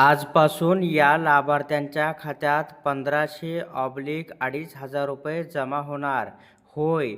आजपासून या लाभार्थ्यांच्या खात्यात पंधराशे ऑब्लिक अडीच हजार रुपये जमा होणार. होय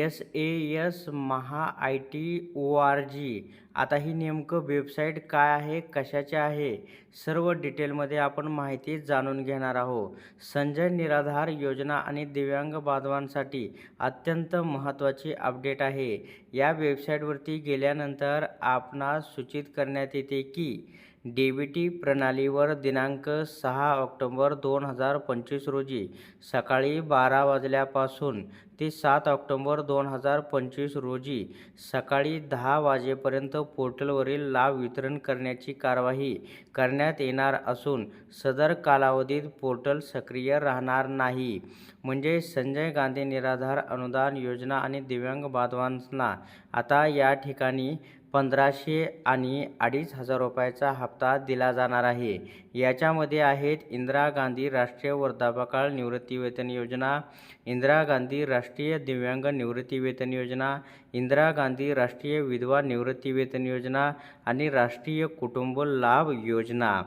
S A S Maha I T O R G. आता ही नेमकं वेबसाईट काय आहे कशाचे आहे सर्व डिटेलमध्ये आपण माहिती जाणून घेणार आहोत. संजय निराधार योजना आणि दिव्यांग बांधवांसाठी अत्यंत महत्त्वाची अपडेट आहे. या वेबसाईटवरती गेल्यानंतर आपणास सूचित करण्यात येते की टी प्रणालीवर दिनांक सहा ऑक्टोबर दोन हजार पंचवीस रोजी सकाळी बारा वाजल्यापासून ते सात ऑक्टोबर दोन हजार पंचवीस रोजी सकाळी दहा वाजेपर्यंत पोर्टलवरील लाभ वितरण करण्याची कारवाई करण्यात येणार असून सदर कालावधीत पोर्टल सक्रिय राहणार नाही. म्हणजे संजय गांधी निराधार अनुदान योजना आणि दिव्यांग बांधवांना आता या ठिकाणी पंधराशे आणि अडीच हजार रुपयाचा हप्ता दिला जाणार आहे. याच्यामध्ये आहेत इंदिरा गांधी राष्ट्रीय वृद्धापकाळ निवृत्तीवेतन योजना इंदिरा गांधी राष्ट्रीय दिव्यांग निवृत्तीवेतन योजना इंदिरा गांधी राष्ट्रीय विधवा निवृत्तीवेतन योजना आणि राष्ट्रीय कुटुंब लाभ योजना.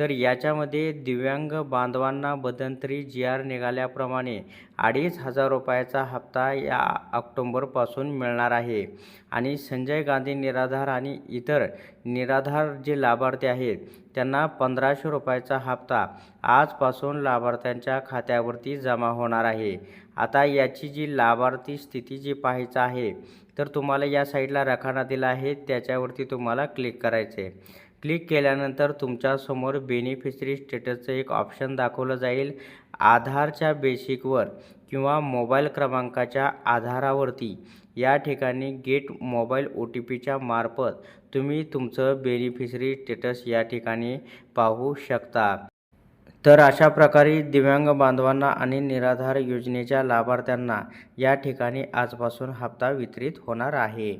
तर याच्यामध्ये दिव्यांग बांधवांना बदंतरी जी आर निघाल्याप्रमाणे अडीच हजार रुपयाचा हप्ता या ऑक्टोंबरपासून मिळणार आहे. आणि संजय गांधी निराधार आणि इतर निराधार जे लाभार्थी आहेत त्यांना पंधराशे रुपयाचा हप्ता आजपासून लाभार्थ्यांच्या खात्यावरती जमा होणार आहे. आता याची जी लाभार्थी स्थिती जी पाहायचं आहे तर तुम्हाला या साईडला रखाना दिला आहे त्याच्यावरती तुम्हाला क्लिक करायचं आहे क्लिक केल्यानंतर तुमच्यासमोर बेनिफिशरी स्टेटसचं एक ऑप्शन दाखवलं जाईल. आधारच्या बेसिकवर किंवा मोबाईल क्रमांकाच्या आधारावरती. या ठिकाणी गेट मोबाईल ओ टी पीच्या मार्फत तुम्ही तुमचं बेनिफिशरी स्टेटस या ठिकाणी पाहू शकता. तर अशा प्रकारे दिव्यांग बांधवांना आणि निराधार योजनेच्या लाभार्थ्यांना या ठिकाणी आजपासून हप्ता वितरित होणार आहे.